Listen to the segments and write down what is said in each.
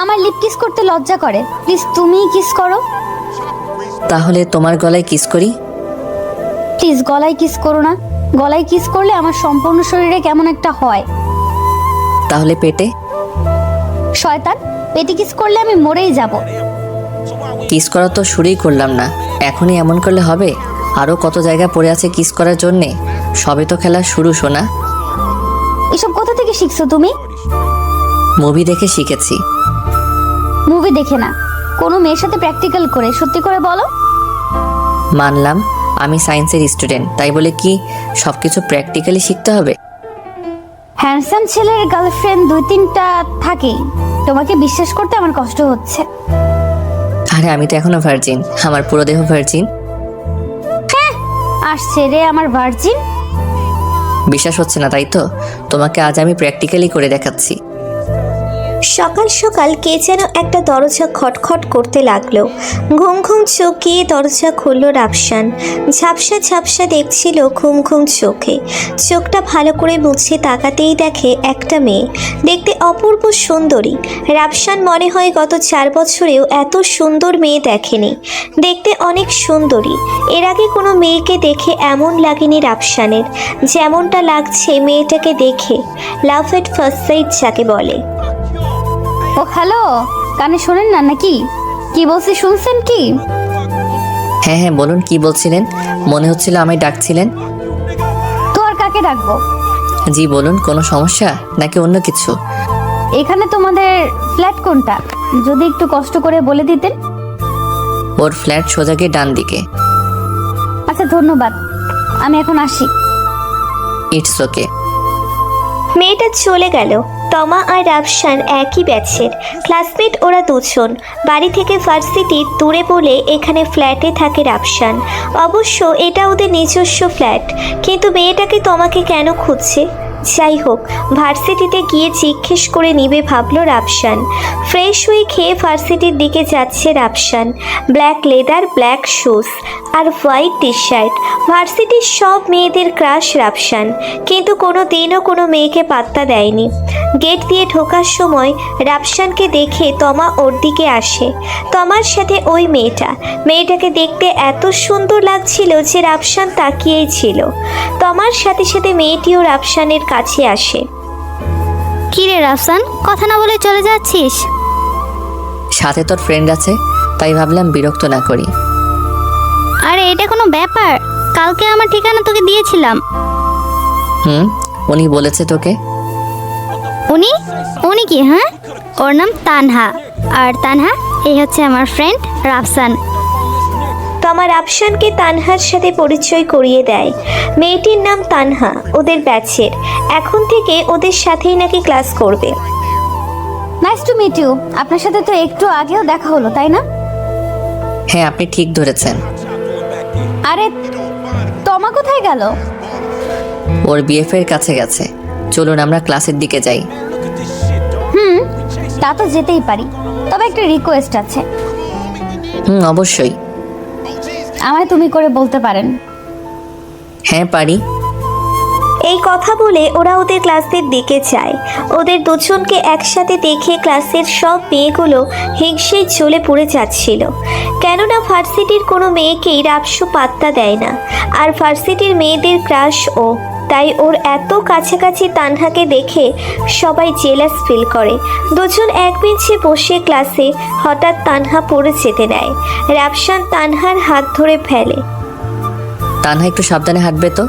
আমার lip kiss করতে লজ্জা করে। প্লিজ তুমিই কিস করো। তাহলে তোমার গলায় কিস করি? প্লিজ গলায় কিস করো না। গলায় কিস করলে আমার সম্পূর্ণ শরীরে কেমন একটা হয়। তাহলে পেটে? শয়তান পেটে কিস করলে আমি মরেই যাব। কিস করা তো শুরুই করলাম না। এখনই এমন করলে হবে? আরও কত জায়গা পড়ে আছে কিস করার জন্যে? সবে তো খেলা শুরু শোনা এসব কোথা থেকে শিখছো তুমি? মুভি দেখে শিখেছি। মুভি দেখে না। কোনো মেয়ের সাথে প্র্যাকটিক্যাল করে সত্যি করে বলো? মানলাম আমি সায়েন্সের স্টুডেন্ট তাই বলে কি সব কিছু প্র্যাকটিক্যালি শিখতে হবে? হ্যান্ডসাম ছেলের গার্লফ্রেন্ড দুই তিনটা থাকেই তোমাকে বিশ্বাস করতে আমার কষ্ট হচ্ছে। আরে আমি তো এখনও ভার্জিন আমার পুরো দেহ ভার্জিন আসছে রে আমার ভার্জিন বিশ্বাস হচ্ছে না তাই তো? তোমাকে আজ আমি প্র্যাকটিক্যালি করে দেখাচ্ছি। সকাল সকাল কে যেন একটা দরজা খটখট করতে লাগল। ঘুম ঘুম চোখ দরজা খুলল রাফসান। ঝাপসা ঝাপসা দেখছিল ঘুম ঘুম চোখে। চোখটা ভালো করে মুছে তাকাতেই দেখে একটা মেয়ে। দেখতে অপূর্ব সুন্দরী। রাফসান মনে হয় গত চার বছরেও এত সুন্দর মেয়ে দেখেনি। দেখতে অনেক সুন্দরী। এর আগে কোনো মেয়েকে দেখে এমন লাগেনি রাফসানের। যেমনটা লাগছে মেয়েটাকে দেখে। লাভ এট ফার্স্ট সাইট যাকে বলে। ও হ্যালো? কানে শোনেন না নাকি? কি বলছি শুনছেন কি? হ্যাঁ হ্যাঁ বলুন কি বলছিলেন? মনে হচ্ছিল আমায় ডাকছিলেন। তো আর কাকে ডাকবো? জি বলুন কোনো সমস্যা? নাকি অন্য কিছু? এখানে তোমাদের ফ্ল্যাট কোনটা? যদি একটু কষ্ট করে বলে দিতেন। ওর ফ্ল্যাট সোজা গিয়ে ডান দিকে। আচ্ছা ধন্যবাদ। আমি এখন আসি। ইটস ওকে মেয়েটা চলে গেল। তমা আর রাফসান একই ব্যাচের। ক্লাসমেট ওরা দুজন। বাড়ি থেকে ভার্সিটি দূরে বলে এখানে ফ্ল্যাটে থাকে রাফসান অবশ্য এটা ওদের নিজস্ব ফ্ল্যাট। কিন্তু মেয়েটাকে তোমাকে কেন খুঁজছে? যাই হোক ভার্সিটিতে গিয়ে জিজ্ঞেস করে নিবে ভাবল রাফসান ফ্রেশ হয়ে খেয়ে ভার্সিটির দিকে যাচ্ছে Rafsan black leather, black shoes আর হোয়াইট টি শার্ট ভার্সিটির সব মেয়েদের ক্রাশ রাফসান কিন্তু কোনো দিনও কোনো মেয়েকে পাত্তা দেয়নি। গেট দিয়ে ঢোকার সময় রাফসানকে দেখে তমা ওর দিকে আসে। তমার সাথে ওই মেয়েটা। মেয়েটাকে দেখতে এত সুন্দর লাগছিল যে রাফসান তাকিয়েই ছিল। তমার সাথে সাথে মেয়েটিও রাফসানের কাছে আসে। কি রে রাফসান কথা না বলে চলে যাচ্ছিস? সাথে তোর ফ্রেন্ড আছে তাই ভাবলাম বিরক্ত না করি। আরে এটা কোনো ব্যাপার। কালকে আমার ঠিকানা তোকে দিয়েছিলাম। হুম উনি বলেছে তোকে? উনি? উনি কি হ্যাঁ? ওর নাম তানহা। আর তানহা এই হচ্ছে আমার ফ্রেন্ড রাফসান। তমা রাফসানকে তানহার সাথে পরিচয় করিয়ে দেয়। মেয়েটির নাম তানহা ওদের ব্যাচের। এখন থেকে ওদের সাথেই নাকি ক্লাস করবে। নাইস টু মিট ইউ আপনার সাথে তো একটু আগেও দেখা হলো তাই না? হ্যাঁ আপনি ঠিক ধরেছেন। আরে তমা কোথায় গেল? ওর বিএফ এর কাছে গেছে। চলুন আমরা ক্লাসের দিকে যাই। হুম তা তো যেতেই পারি। তবে একটা রিকোয়েস্ট আছে। হুম অবশ্যই। আমায় তুমি করে বলতে পারেন। হ্যাঁ পারি। এই কথা বলে ওরা ওদের ক্লাসের দিকে যায়। ওদের দুজনকে একসাথে দেখে ক্লাসের সব মেয়েগুলো হিংসেই চলে পড়ে যাচ্ছিল। কেননা ভার্সিটির কোনো মেয়েকেই রাপসু পাত্তা দেয় না। আর ভার্সিটির মেয়েদের ক্রাশ ও তাই ওর এত কাছাকাছি তানহাকে দেখে সবাই জেলাস ফিল করে। দুজন এক বেঞ্চে বসে ক্লাসে হঠাৎ তানহা পড়ে যেতে নেয়। র্যাপসান তানহার হাত ধরে ফেলে। তানহা একটু সাবধানে হাঁটবে তো?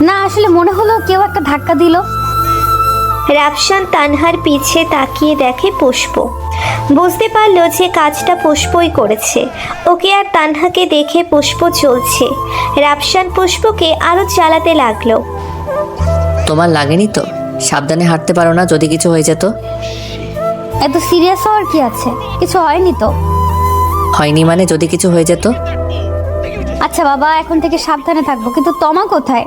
না আসলে মনে হলো কেউ একটা ধাক্কা দিল। রাফসান তানহার পিছে তাকিয়ে দেখে পুষ্প। বুঝতে পারল যে কাজটা পুষ্পই করেছে। ওকে আর তানহাকে দেখে পুষ্প চলছে। রাফসান পুষ্পকে আরও চালাতে লাগল। তোমার লাগেনি তো? সাবধানে হাঁটতে পারো না যদি কিছু হয়ে যেত। এত সিরিয়াস হওয়ার কি আছে? কিছু হয়নি তো? হয়নি মানে যদি কিছু হয়ে যেত? আচ্ছা বাবা এখন থেকে সাবধানে থাকব। কিন্তু তমা কোথায়?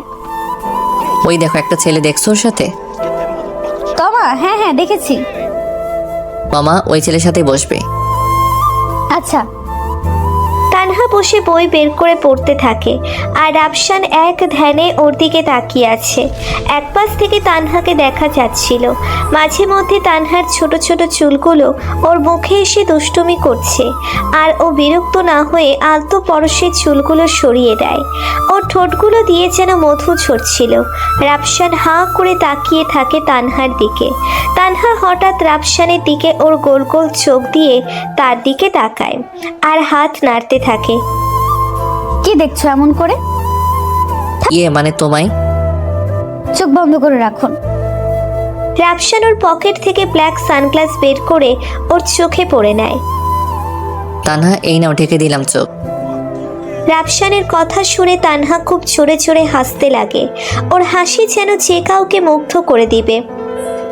ওই দেখো একটা ছেলে দেখছ ওর সাথে? হ্যাঁ হ্যাঁ দেখেছি। মামা ওই ছেলের সাথে বসবে। আচ্ছা। বসে বই বের করে পড়তে থাকে, আর রাফসান এক ধ্যানে ওর দিকে তাকিয়ে আছে। এক পাশ থেকে তানহাকে দেখা যাচ্ছিল। মাঝে মধ্যে তানহার ছোট ছোট চুলগুলো ওর মুখে এসে দুষ্টুমি করছে, আর ও বিরক্ত না হয়ে আলতো পরশে চুলগুলো সরিয়ে দেয়। ওর ঠোঁটগুলো দিয়ে যেন মধু ছড়ছিল। রাফসান হাঁ করে তাকিয়ে থাকে তানহার দিকে। তানহা হঠাৎ রাফসানের দিকে ওর গোল গোল চোখ দিয়ে তার দিকে তাকায়, আর হাত নাড়তে থাকে। কি দেখছ এমন করে? ইয়ে মানে তোমায়? চোখ বন্ধ করে রাখুন। রাফসান ওর পকেট থেকে ব্ল্যাক সানগ্লাস বের করে ওর চোখে পড়ে নেয়। তানহা এই নাও ঢেকে দিলাম চোখ। রাফসানের কথা শুনে তানহা খুব চড়ে চড়ে হাসতে লাগে। ওর হাসি যেন যে কাউকে মুগ্ধ করে দিবে।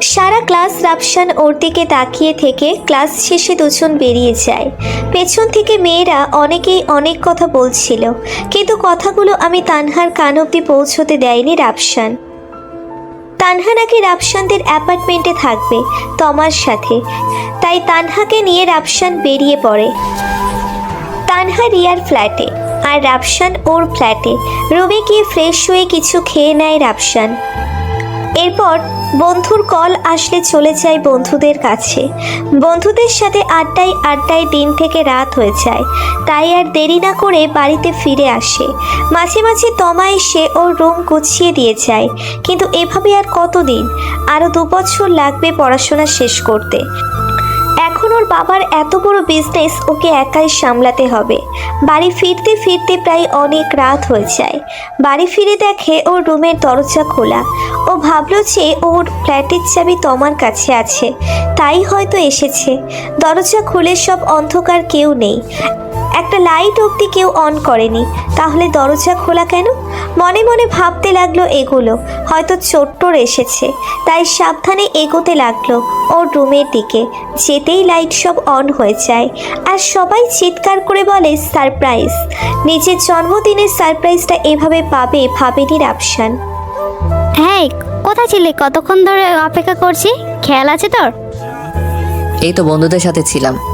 সারা ক্লাস রাফসান ওর দিকে তাকিয়ে থেকে ক্লাস শেষে দুজন বেরিয়ে যায়। পেছন থেকে মেয়েরা অনেকেই অনেক কথা বলছিল, কিন্তু কথাগুলো আমি তানহার কান অব্দি পৌঁছতে দেয়নি রাফসান তানহা নাকি রাফসানদের অ্যাপার্টমেন্টে থাকবে, তমার সাথে। তাই তানহাকে নিয়ে রাফসান বেরিয়ে পড়ে। তানহা রিয়ার ফ্ল্যাটে, আর রাফসান ওর ফ্ল্যাটে। রুমে গিয়ে ফ্রেশ হয়ে কিছু খেয়ে নেয় রাফসান এরপর বন্ধুর কল আসলে চলে যায় বন্ধুদের কাছে। বন্ধুদের সাথে আড্ডায় আড্ডায় দিন থেকে রাত হয়ে যায়। তাই আর দেরি না করে বাড়িতে ফিরে আসে। মাঝে মাঝে তমা এসে ওর রুম গুছিয়ে দিয়ে যায়। কিন্তু এভাবে আর কতদিন? আরও দু বছর লাগবে পড়াশোনা শেষ করতে। এখন ওর বাবার এত বড় বিজনেস ওকে একাই সামলাতে হবে। বাড়ি ফিরতে ফিরতে প্রায় অনেক রাত হয়ে যায়। বাড়ি ফিরে দেখে ওর রুমের দরজা খোলা। ও ভাবল যে ওর ফ্ল্যাটের চাবি তোমার কাছে আছে। তাই হয়তো এসেছে। দরজা খুলে সব অন্ধকার কেউ নেই। একটা লাইট অবধি কেউ অন করেনি। তাহলে দরজা খোলা কেন? মনে মনে ভাবতে লাগল এগুলো। হয়তো চোট্টর এসেছে। তাই সাবধানে এগোতে লাগল ওর রুমের দিকে। যেতেই লাইট সব অন হয়ে যায়। আর সবাই চিৎকার করে বলে সারপ্রাইজ। নিজের জন্মদিনের সারপ্রাইজটা এভাবে পাবে ভাবেনি রাফসান হ্যাঁ কোথায় ছিলি? কতক্ষণ ধরে অপেক্ষা করছি? খেয়াল আছে তোর? এই তো বন্ধুদের সাথে ছিলাম।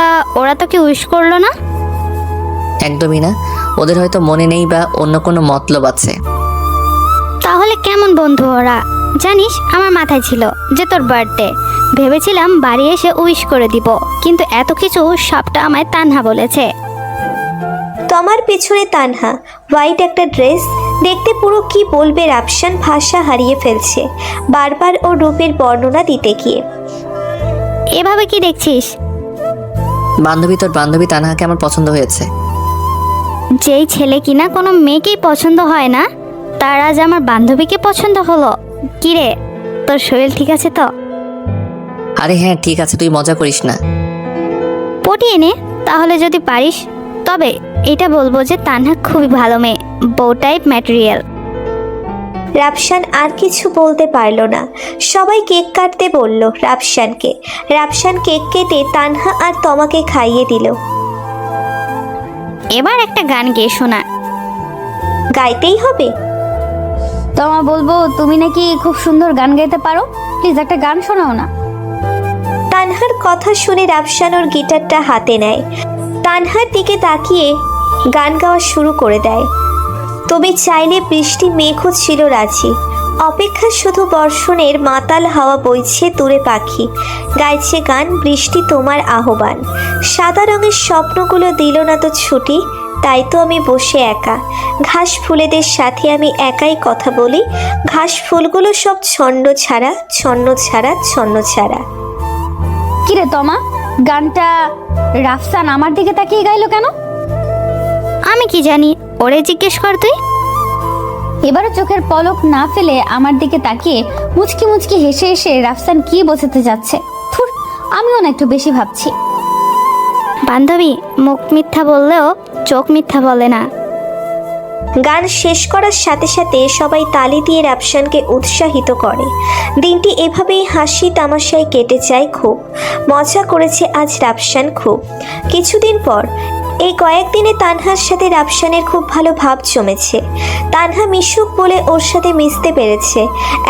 তা ওরা তোকে উইশ করল না? একদমই না। ওদের হয়তো মনে নেই বা অন্য কোনো মতলব আছে। তাহলে কেমন বন্ধু ওরা? জানিস আমার মাথায় ছিল যে তোর বার্থডে ভেবেছিলাম বাড়ি এসে উইশ করে দিব কিন্তু এত কিছু সবটা আমায় তানহা বলেছে। তোমার পেছনে তানহা হোয়াইট একটা ড্রেস দেখতে পুরো কি বলবে রাফসান ভাষা হারিয়ে ফেলছে। বারবার ও রূপের বর্ণনা দিতে গিয়ে। এভাবে কি দেখছিস? বান্ধবী তোর বান্ধবী তানহাকে আমার পছন্দ হয়েছে। যেই ছেলে কিনা কোনো মেয়েকেই পছন্দ হয় না তার আজ আমার বান্ধবীকে পছন্দ হলো। কিরে তোর শরীর ঠিক আছে তো? আরে হ্যাঁ ঠিক আছে তুই মজা করিস না। পটিয়ে নে তাহলে যদি পারিস। তবে এটা বলব যে তানহা খুবই ভালো মেয়ে বউ টাইপ ম্যাটেরিয়াল রাফসান আর কিছু বলতে পারল না। সবাই কেক কাটতে বলল রাফসানকে রাফসান কেক কেটে তানহা আর তমাকে খাইয়ে দিল। এবার একটা গান গেয়ে শোনা। গাইতেই হবে। তোমা বলব তুমি নাকি খুব সুন্দর গান গাইতে পারো? প্লিজ একটা গান শোনাও না। তানহার কথা শুনে রাফসান ওর গিটারটা হাতে নেয়। তানহার দিকে তাকিয়ে গান গাওয়া শুরু করে দেয়। তবে চাইলে বৃষ্টি মেঘও ছিল রাজি অপেক্ষা শুধু বর্ষণের মাতাল হাওয়া বইছে দূরে পাখি। গাইছে গান বৃষ্টি তোমার আহ্বান। সাদা রঙের স্বপ্নগুলো দিল না তো ছুটি তাই তো আমি বসে একা। ঘাস ফুলেদের সাথে আমি একাই কথা বলি। ঘাস ফুলগুলো সব ছন্ন ছাড়া ছন্ন ছাড়া ছন্ন ছাড়া। কিরে তমা গানটা রাফসান আমার দিকে তাকিয়ে গাইলো কেন? আমি কি জানি ওরে জিজ্ঞেস কর তুই। এবারও চোখের পলক না ফেলে আমার দিকে তাকিয়ে মুচকি মুচকি হেসে হেসে রাফসান কি বোঝাতে যাচ্ছে? থুর আমিও না একটু বেশি ভাবছি। বান্ধবী মুখ মিথ্যা বললেও চোখ মিথ্যা বলে না। গান শেষ করার সাথে সাথে সবাই তালি দিয়ে রাফসানকে উৎসাহিত করে। দিনটি এভাবেই হাসি তামাশায় কেটে যায় খুব। মজা করেছে আজ রাফসান খুব। কিছুদিন পর এই কয়েকদিনে তানহার সাথে রাফসানের খুব ভালো ভাব জমেছে। তানহা মিশুক বলে ওর সাথে মিশতে পেরেছে।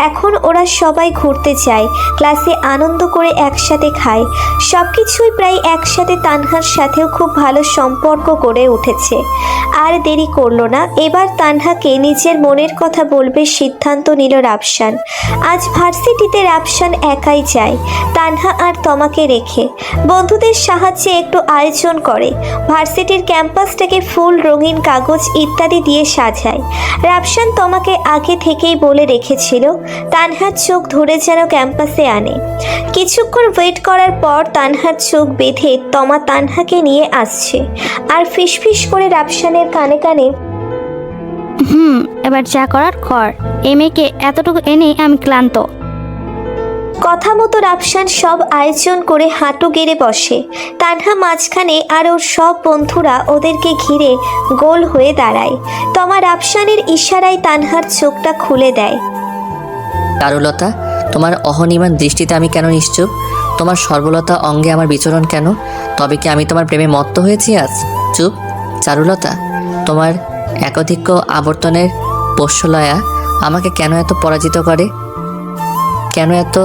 এখন ওরা সবাই ঘুরতে যায়, ক্লাসে আনন্দ করে একসাথে খায়। সব কিছুই প্রায় একসাথে তানহার সাথেও খুব ভালো সম্পর্ক গড়ে উঠেছে। আর দেরি করল না, এবার তানহাকে নিজের মনের কথা বলবে সিদ্ধান্ত নিল রাফসান। আজ ভার্সিটিতে রাফসান একাই যায়, তানহা আর তমাকে রেখে। বন্ধুদের সাহায্যে একটু আয়োজন করে ভার্সিটির ক্যাম্পাসটাকে ফুল, রঙিন কাগজ ইত্যাদি দিয়ে সাজায়। রাফসান তোমাকে আগে থেকেই বলে রেখেছিল, তানহার চোখ ধরে যেন ক্যাম্পাসে আনে। কিছুক্ষণ ওয়েট করার পর তানহার চোখ বেঁধে তমা তানহাকে নিয়ে আসছে আর ফিসফিস করে রাফসানের কানে কানে, হুম, এবার যা করার কর। এ মেয়েকে এতটুকু এনে আমি ক্লান্ত। কথা মতো রাফসান সব আয়োজন করে হাঁটু গেড়ে বসে। তানহা মাঝখানে আর ওর সব বন্ধুরা ওদেরকে ঘিরে গোল হয়ে দাঁড়ায়। তমা রাফসানের ইশারায় তানহার চোখটা খুলে দেয়। চারুলতা তোমার অহনিমান দৃষ্টিতে আমি কেন নিশ্চুপ? তোমার সর্বলতা অঙ্গে আমার বিচরণ কেন? তবে কি আমি তোমার প্রেমে মত্ত হয়েছি আজ? চুপ। চারুলতা, তোমার একধিক্য আবর্তনের পোষ্যলয়া আমাকে কেন এত পরাজিত করে? কেন এত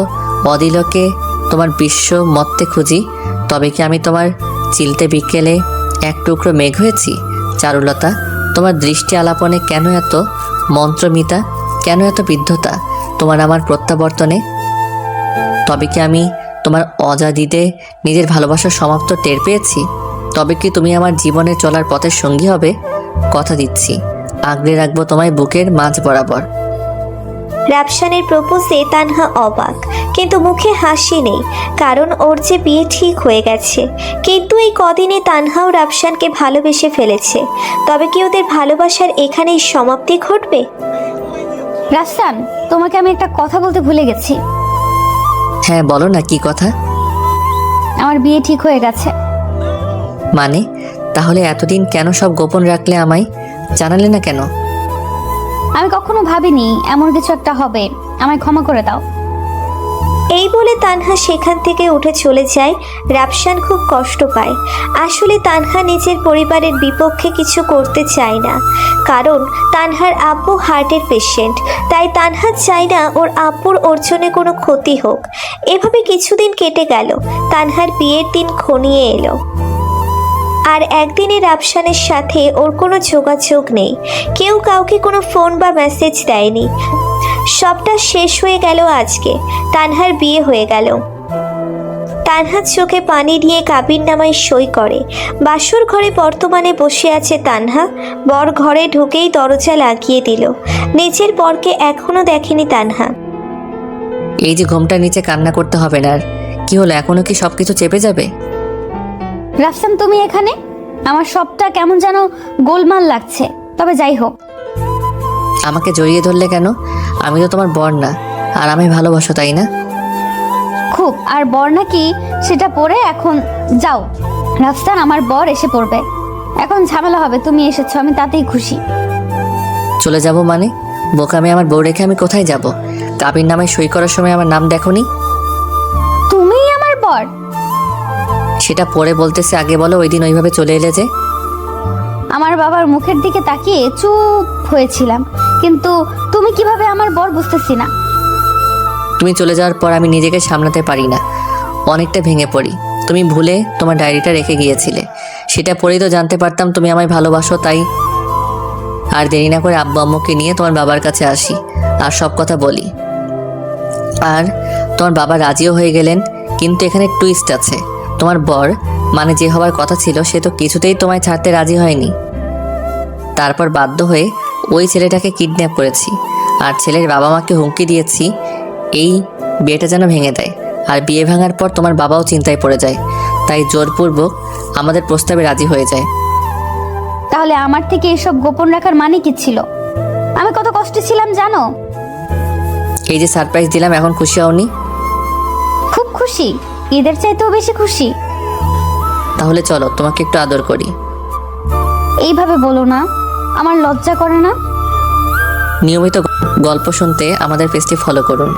অদিলকে তোমার বিশ্ব মত্তে খুঁজি? তবে কি আমি তোমার চিলতে বিকেলে এক টুকরো মেঘ হয়েছি? চারুলতা, তোমার দৃষ্টি আলাপনে কেন এত মন্ত্রমিতা? কেন এত বিদ্ধতা? তোমার আমার প্রত্যাবর্তনে? তবে কি আমি তোমার অজাদিতে নিজের ভালোবাসার সমাপ্ত টের পেয়েছি? তবে কি তুমি আমার জীবনে চলার পথের সঙ্গী হবে? কথা দিচ্ছি। আগলে রাখব তোমায় বুকের মাঝ বরাবর। রাফসানের প্রপোজে তানহা অবাক কিন্তু মুখে হাসি নেই কারণ ওর যে বিয়ে ঠিক হয়ে গেছে। কিন্তু এই কদিনে তানহাও রাফসানকে ভালোবেসে ফেলেছে। তবে কি ওদের ভালোবাসার এখানেই সমাপ্তি ঘটবে? রাফসান তোমাকে আমি একটা কথা বলতে ভুলে গেছি। হ্যাঁ বলো না কি কথা? আমার বিয়ে ঠিক হয়ে গেছে। মানে? তাহলে এতদিন কেন সব গোপন রাখলে আমায়? জানালে না কেন? আমি কখনো ভাবিনি এমন কিছু একটা হবে। আমায় ক্ষমা করে দাও। এই বলে তানহা সেখান থেকে উঠে চলে যায়। রাফসান খুব কষ্ট পায়। আসলে তানহা নিজের পরিবারের বিপক্ষে কিছু করতে চায় না। কারণ তানহার আব্বু হার্টের পেশেন্ট। তাই তানহা চায় না ওর আব্বুর অর্জনে কোনো ক্ষতি হোক। এভাবে কিছুদিন কেটে গেল। তানহার বিয়ের দিন ঘনিয়ে এলো। আর একদিনে রাফসানের সাথে ওর কোনো যোগাযোগ নেই। কেউ কাউকে কোনো ফোন বা মেসেজ দেয়নি। সবটা শেষ হয়ে গেল আজকে। তানহার বিয়ে হয়ে গেল। তানহার চোখে পানি দিয়ে কাবির নামায় সই করে। বাসর ঘরে বর্তমানে বসে আছে তানহা। বর ঘরে ঢুকেই দরজা লাগিয়ে দিল। নিজের বরকে এখনও দেখেনি তানহা। এই যে ঘুমটা নিচে কান্না করতে হবে না আর। কি হলো, এখনও কি সব কিছু চেপে যাবে? রাফসান তুমি এখানে? আমার সবটা কেমন যেন গোলমাল লাগছে। তবে যাই হোক। আমাকে জড়িয়ে ধরলে কেন? আমি তো তোমার বর না আর আমি ভালোবাসো তাই না? খুব। আর বর নাকি সেটা পরে এখন যাও। রাফসান আমার বর এসে পড়বে। এখন ঝামেলা হবে তুমি এসেছ আমি তাতেই খুশি। চলে যাব মানে? বোকামে আমার বউ রেখে আমি কোথায় যাব? কাবির নামে সই করার সময় আমার নাম দেখোনি? তুমিই আমার বর। সেটা পরে বলতেছে আগে বলো ওই দিন ওইভাবে চলে এলে যে। আমার বাবার মুখের দিকে তাকিয়ে চুপ হয়েছিলাম কিন্তু তুমি কীভাবে আমার বর বুঝতেছি না। তুমি চলে যাওয়ার পর আমি নিজেকে সামলাতে পারি না। অনেকটা ভেঙে পড়ি। তুমি ভুলে তোমার ডায়েরিটা রেখে গিয়েছিলে। সেটা পড়েই তো জানতে পারতাম তুমি আমায় ভালোবাসো তাই আর দেরি না করে আব্বু আম্মুকে নিয়ে তোমার বাবার কাছে আসি। আর সব কথা বলি। আর তোমার বাবা রাজিও হয়ে গেলেন কিন্তু এখানে টুইস্ট আছে। তোমার বর মানে যে হওয়ার কথা ছিল সে তো কিছুতেই তোমায় ছাড়তে রাজি হয়নি। তারপর বাধ্য হয়ে ওই ছেলেটাকে কিডন্যাপ করেছি আর ছেলের বাবা মাকে হুমকি দিয়েছি এই বিয়েটা যেন ভেঙে দেয়। আর বিয়ে ভাঙার পর তোমার বাবাও চিন্তায় পড়ে যায় তাই জোরপূর্বক আমাদের প্রস্তাবে রাজি হয়ে যায়। তাহলে আমার থেকে এসব গোপন রাখার মানে কি ছিল? আমি কত কষ্টে ছিলাম জানো? এই যে সারপ্রাইজ দিলাম এখন খুশি হওনি? খুব খুশি। ঈদের চাইতেও বেশি খুশি। তাহলে চলো তোমাকে একটু আদর করি। এইভাবে বলো না আমার লজ্জা করে না? নিয়মিত গল্প শুনতে আমাদের পেজটি ফলো করুন।